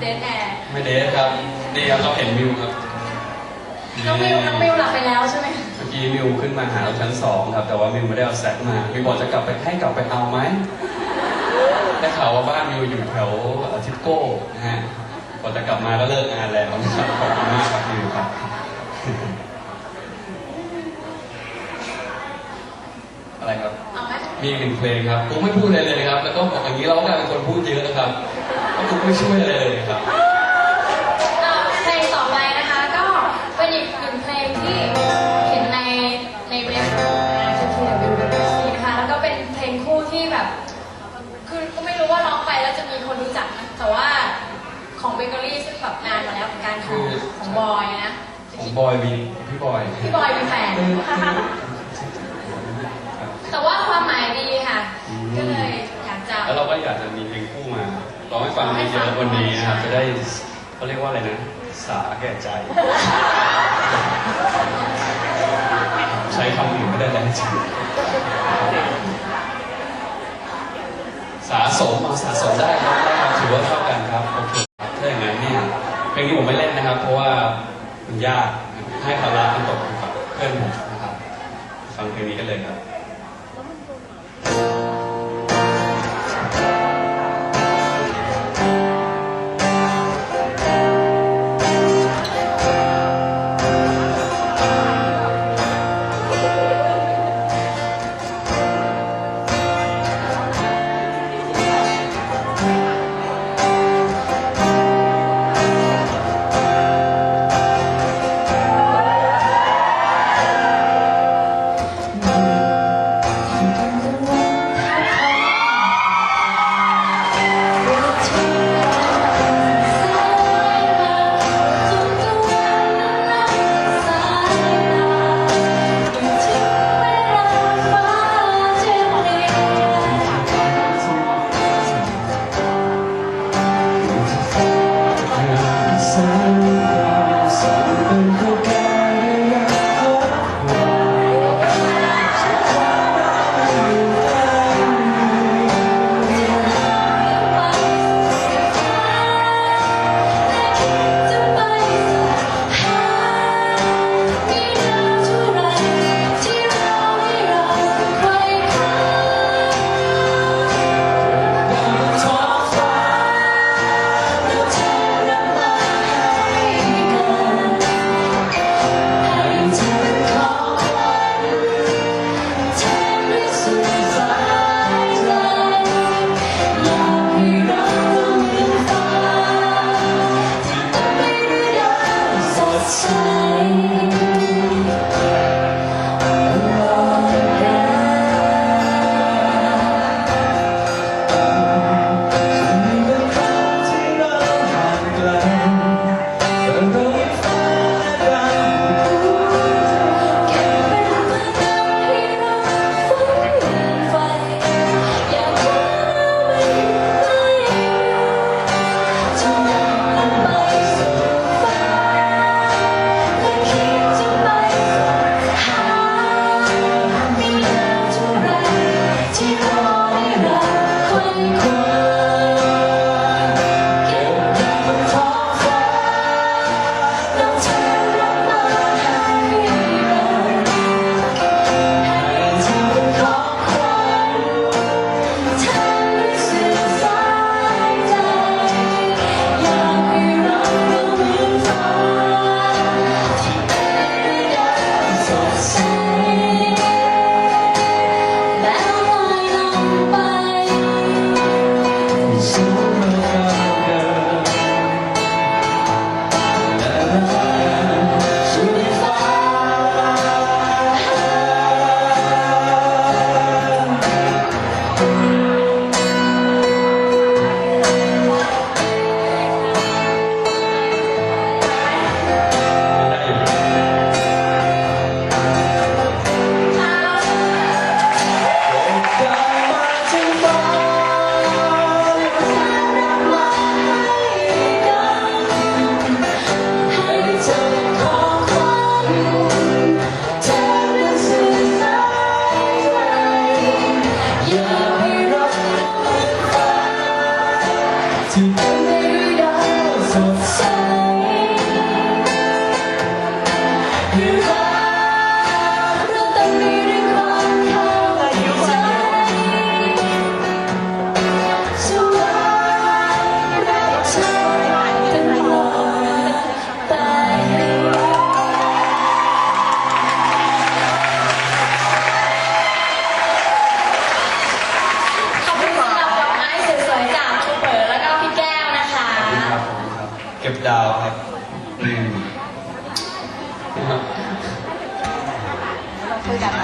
เดทแอร์ไม่เดทครับนี่ครับเราเห็นมิวครับน้องมิวน้องมิวหลับไปแล้วใช่ไหมเมื่อกี้มิวขึ้นมาหาเราชั้นสองครับแต่ว่ามิวไม่ได้เอาแซกมามิวบอกจะกลับไปให้กลับไปเอาไหมได้ข่าวว่าบ้านมิวอยู่แถวทิปโก้นะฮะพอจะกลับมาก็เลิกงานแล้วนะครับขอบคุณมากครับมิวครับอะไรครับเอาไหมมีอีกหนึ่งเพลงครับกูไม่พูดอะไรเลยครับ แล้วก็บอกอย่างนี้เราก็กลายเป็นคนพูดเยอะนะครับ เพราะกูไม่ช่วยอะไรเลยครับ อะเพลงต่อไปนะคะก็เป็นอีกหนึ่งเพลงที่เห็นในในเว็บนะคะที่ TWWC นะคะแล้วก็เป็นเพลงคู่ที่แบบ คือก็ไม่รู้ว่าร้องไปแล้วจะมีคนรู้จักนะแต่ว่าของเบเกอรี่ซึ่งแบบนานมาแล้วเหมือนกันของของบอยนะ ของบอยมีพี่บอยพี่บอยมีแฟนแต่ว่าความหมายดีค่ะ ก็เลยอยากจะ แล้วเราก็อยากจะมีเพลงคู่มาร้องให้ ฟังเยอะๆวันนี้นะครับจะได้เขาเรียกว่าอะไรนะสาแก่ใจ ใช้คำอื่นไม่ได้แล้วจริงสาสมเอาสาสมได้ครับได้ครับถือว่าเท่ากันครับโอเคถ้าอย่างนั้นเนี่ยเพลงนี้ผมไม่เล่นนะครับ เพราะว่ามันยากให้ภาระมันตกอยู่กับเพื่อนผมนะครับฟังเพลงนี้กันเลยครับ so, so. Gracias.